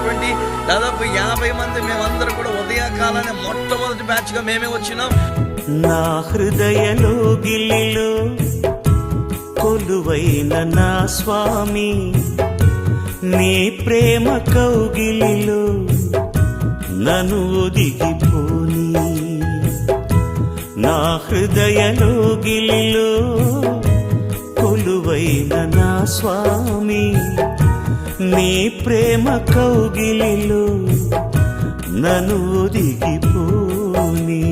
ఉన్నటువంటి దాదాపు యాభై మంది మేమందరం కూడా ఉదయకాలాన్ని మొట్టమొదటి బ్యాచ్గా మేమే వచ్చినాం. నా హృదయలో గిల్లిలో కొలువైన నా స్వామి నీ ప్రేమ కౌగిలిలో నను దిగిపోని నా హృదయలో గిలిలో కొలువైన నా స్వామి నీ ప్రేమ కౌగిలిలో నను ఒదిగిపోని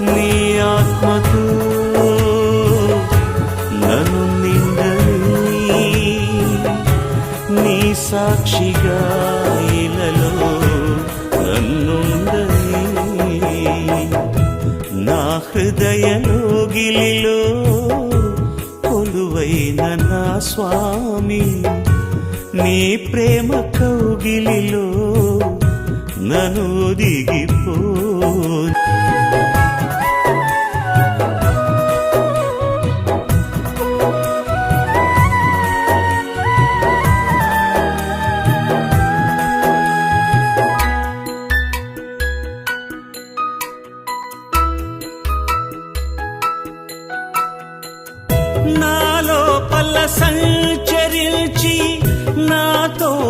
నీ ఆత్మతో నన్ను నిండని. నీ సాక్షిగా ఇలలో నన్నుండని నా హృదయలో గిలిలో కొలువైన నా స్వామి. నీ ప్రేమ కౌగిలిలో నను దిగిపో. నా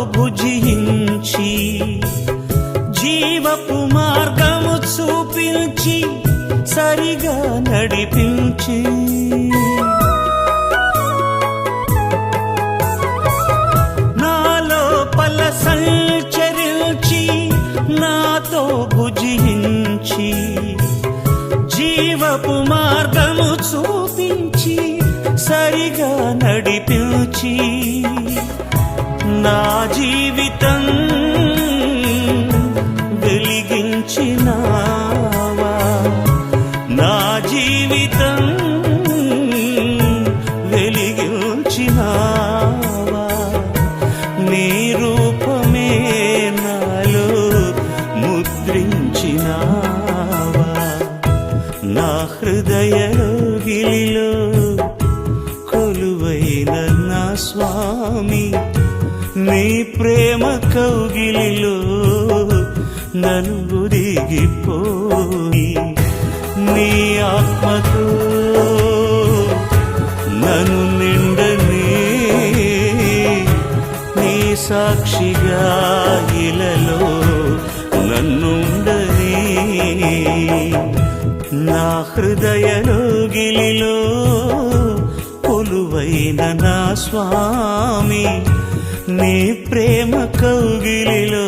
భుజించి జీవపు మార్గము చూపించి సరిగా నడిపించి. నాలో పల సంచరించి నాతో భుజించి జీవపు మార్గము చూపించి సరిగా నడిపించి. నా జీవితం వెలిగించినావా? నా జీవితం వెలిగించినా నీ ప్రేమ కౌగిలిలో నన్ను దిగిపోయి నీ ఆత్మతో నన్ను నిండని నీ సాక్షిగా ఇలలో నన్నుండని నా హృదయలో గిలిలో కొలువైన నా స్వామి నీ ప్రేమ కౌగిలిలో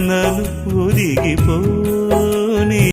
నన్ను ఒదిగిపో.